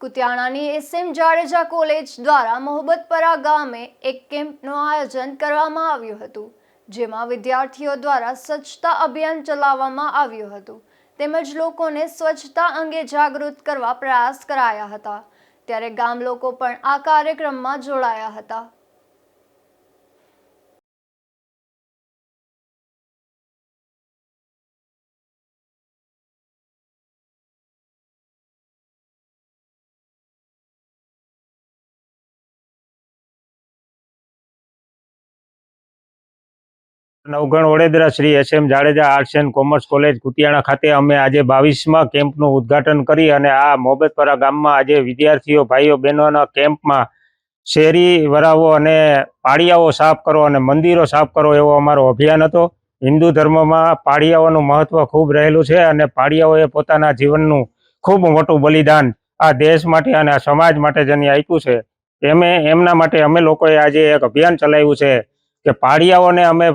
કુતિયાણાની SM Jadeja college દ્વારા મોહબ્બતપરા ગામે એક કેમ્પનું આયોજન કરવામાં આવ્યું હતું, જેમાં વિદ્યાર્થીઓ દ્વારા સ્વચ્છતા અભિયાન ચલાવવામાં આવ્યું હતું. તેમજ લોકોને સ્વચ્છતા અંગે જાગૃત કરવા પ્રયાસ કરાયા હતા. ત્યારે ગામ લોકો પણ આ કાર્યક્રમમાં જોડાયા હતા. Navgan Vadodara Shri S M Jadeja arts and commerce college Kutiyana ખાતે અમે આજે બાવીસમાં કેમ્પનું ઉદ્ઘાટન કરી અને આ મોબતપરા ગામમાં આજે વિદ્યાર્થીઓ, ભાઈઓ, બહેનોના કેમ્પમાં શેરી વરાવો અને પાળિયાઓ સાફ કરો અને મંદિરો સાફ કરો એવો અમારો અભિયાન હતો. હિન્દુ ધર્મમાં પાળિયાઓનું મહત્વ ખૂબ રહેલું છે અને પાળિયાઓએ પોતાના જીવનનું ખૂબ મોટું બલિદાન આ દેશ માટે અને આ સમાજ માટે જેને આપ્યું છે. એમે, એમના માટે અમે લોકોએ આજે એક અભિયાન ચલાવ્યું છે કે પાળિયાઓને અમે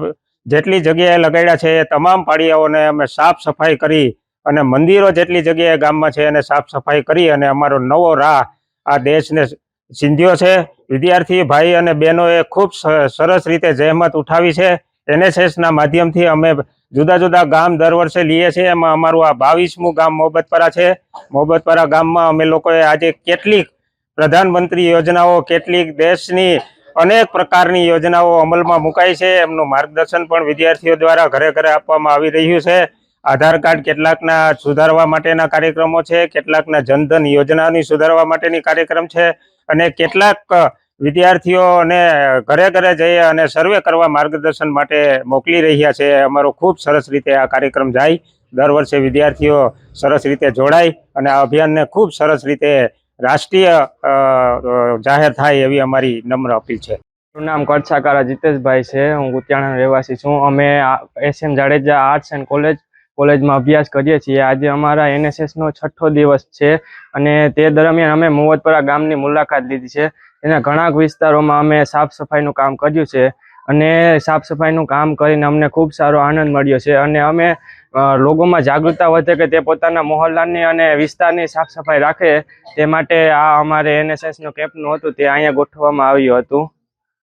જેટલી જગ્યાએ લગાડ્યા છે એ તમામ પાળિયાઓને અમે સાફ સફાઈ કરી અને મંદિરો જેટલી જગ્યાએ ગામમાં છે એને સાફ સફાઈ કરી અને અમારો નવો રાહ આ દેશને સિંધ્યો છે. વિદ્યાર્થી ભાઈ અને બહેનોએ ખૂબ સરસ રીતે જહેમત ઉઠાવી છે. એનએસએસના માધ્યમથી અમે જુદા જુદા ગામ દર વર્ષે લઈએ છીએ. એમાં અમારું આ બાવીસમું ગામ મોહબતપરા છે. મોહબતપરા ગામમાં અમે લોકોએ આજે કેટલીક પ્રધાનમંત્રી યોજનાઓ, કેટલીક દેશની અનેક પ્રકારની યોજનાઓ અમલમાં મુકાઈ છે. એમનું માર્ગદર્શન પણ વિદ્યાર્થીઓ દ્વારા ઘરે ઘરે આપવામાં આવી રહ્યું છે. આધાર કાર્ડ કેટલાકના સુધારવા માટેના કાર્યક્રમો છે. કેટલાકના જનધન યોજનાની સુધારવા માટેની કાર્યક્રમ છે. અને કેટલાક વિદ્યાર્થીઓને ઘરે ઘરે જઈ અને સર્વે કરવા માર્ગદર્શન માટે મોકલી રહ્યા છે. અમારો ખૂબ સરસ રીતે આ કાર્યક્રમ જાય. દર વર્ષે વિદ્યાર્થીઓ સરસ રીતે જોડાય અને આ અભિયાનને ખૂબ સરસ રીતે રાષ્ટ્રીય જાહેર થાય એવી અમારી નમ્ર અપીલ છે. મારું નામ કરછાકારા જીતેશભાઈ છે. હું કુતિયાણાનો રહેવાસી છું. અમે S M Jadeja arts and college, કોલેજમાં અભ્યાસ કરીએ છીએ. આજે અમારા એનએસએસનો છઠ્ઠો દિવસ છે અને તે દરમિયાન અમે મોવતપરા ગામની મુલાકાત લીધી છે. એના ઘણા વિસ્તારોમાં અમે સાફ સફાઈનું કામ કર્યું છે. અને સાફ સફાઈનું કામ કરીને અમને ખૂબ સારો આનંદ મળ્યો છે. અને અમે લોકોમાં જાગૃતતા વધે કે તે પોતાના મોહલ્લાની અને વિસ્તારની સાફ સફાઈ રાખે તે માટે આ અમારે એનએસએસનું કેમ્પનું હતું, તે અહીંયા ગોઠવવામાં આવ્યું હતું.